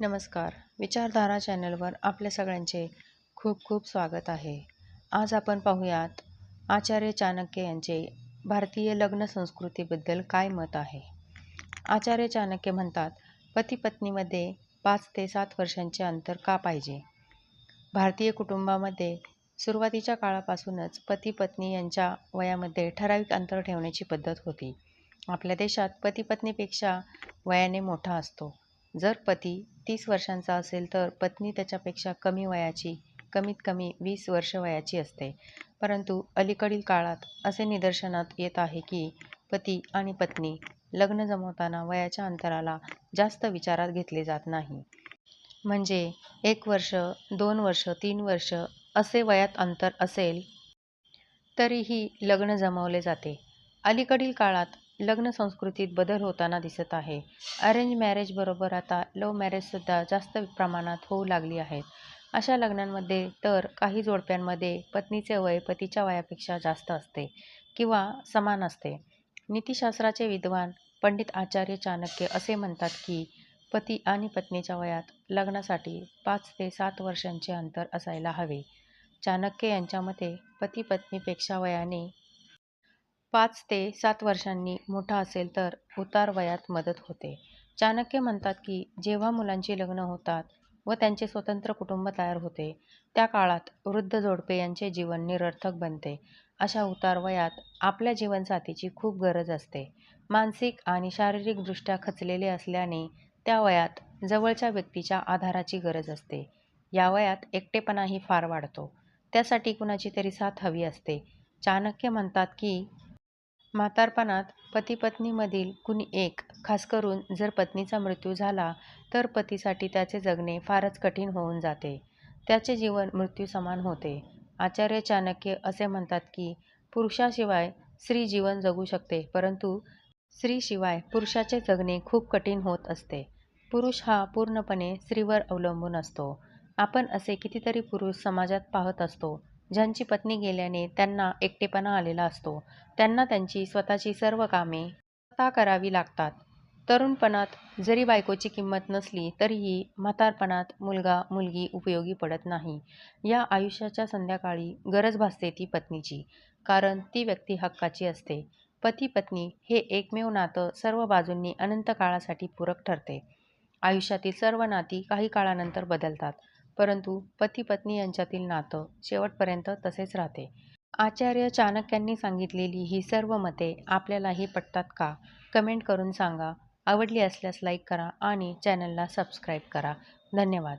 नमस्कार. विचारधारा चॅनलवर आपल्या सगळ्यांचे खूप खूप स्वागत आहे. आज आपण पाहूयात आचार्य चाणक्य यांचे भारतीय लग्न संस्कृतीबद्दल काय मत आहे? आचार्य चाणक्य म्हणतात पती पत्नीमध्ये पाच ते सात वर्षांचे अंतर का पाहिजे? भारतीय कुटुंबामध्ये सुरुवातीच्या काळापासूनच पती पत्नी यांच्या वयामध्ये ठराविक अंतर ठेवण्याची पद्धत होती. आपल्या देशात पती पत्नीपेक्षा वयाने मोठा असतो. जर पती तीस वर्षांचा असेल तर पत्नी त्याच्यापेक्षा कमी वयाची कमीत कमी वीस वर्ष वयाची असते. परंतु अलीकडील काळात असे निदर्शनात येत आहे की पती आणि पत्नी लग्न जमवताना वयाच्या अंतराला जास्त विचारात घेतले जात नाही. म्हणजे एक वर्ष दोन वर्ष तीन वर्ष असे वयात अंतर असेल तरीही लग्न जमवले जाते. अलीकडील काळात लग्न संस्कृतीत बदल होताना दिसत आहे. अरेंज मॅरेजबरोबर आता लव्ह मॅरेजसुद्धा जास्त प्रमाणात होऊ लागली आहेत अशा लग्नांमध्ये तर काही जोडप्यांमध्ये पत्नीचे वय पतीच्या वयापेक्षा जास्त असते किंवा समान असते. नीतिशास्त्राचे विद्वान पंडित आचार्य चाणक्य असे म्हणतात की पती आणि पत्नीच्या वयात लग्नासाठी पाच ते सात वर्षांचे अंतर असायला हवे. चाणक्य यांच्या मते पती पत्नीपेक्षा वयाने पाच ते सात वर्षांनी मोठा असेल तर उतार वयात मदत होते. चाणक्य म्हणतात की जेव्हा मुलांची लग्न होतात व त्यांचे स्वतंत्र कुटुंब तयार होते त्या काळात वृद्ध जोडपे यांचे जीवन निरर्थक बनते. अशा उतार वयात आपल्या जीवनसाथीची खूप गरज असते. मानसिक आणि शारीरिकदृष्ट्या खचलेले असल्याने त्या वयात जवळच्या व्यक्तीच्या आधाराची गरज असते. या वयात एकटेपणाही फार वाढतो. त्यासाठी कुणाची तरी साथ हवी असते. चाणक्य म्हणतात की म्हातारपणात पती पत्नीमधील कुणी एक. खास करून जर पत्नीचा मृत्यू झाला तर पतीसाठी त्याचे जगणे फारच कठीण होऊन जाते. त्याचे जीवन मृत्यू समान होते. आचार्य चाणक्य असे म्हणतात की पुरुषाशिवाय स्त्री जीवन जगू शकते परंतु स्त्रीशिवाय पुरुषाचे जगणे खूप कठीण होत असते. पुरुष हा पूर्णपणे स्त्रीवर अवलंबून असतो. आपण असे कितीतरी पुरुष समाजात पाहत असतो. ज्यांची पत्नी गेल्याने त्यांना एकटेपणा आलेला असतो. त्यांना त्यांची स्वतःची सर्व कामे स्वतः करावी लागतात. तरुणपणात जरी बायकोची किंमत नसली तरीही म्हातारपणात मुलगा मुलगी उपयोगी पडत नाही. या आयुष्याच्या संध्याकाळी गरज भासते ती पत्नीची कारण ती व्यक्ती हक्काची असते. पती पत्नी हे एकमेव नातं सर्व बाजूंनी अनंत काळासाठी पूरक ठरते. आयुष्यातील सर्व नाती काही काळानंतर बदलतात. परंतु पती पत्नी यांच्यातील नातं शेवटपर्यंत तसेच राहते. आचार्य चाणक्यांनी सांगितलेली ही सर्व मते आपल्यालाही पटतात का? कमेंट करून सांगा. आवडली असल्यास लाईक करा आणि चॅनलला सबस्क्राईब करा. धन्यवाद.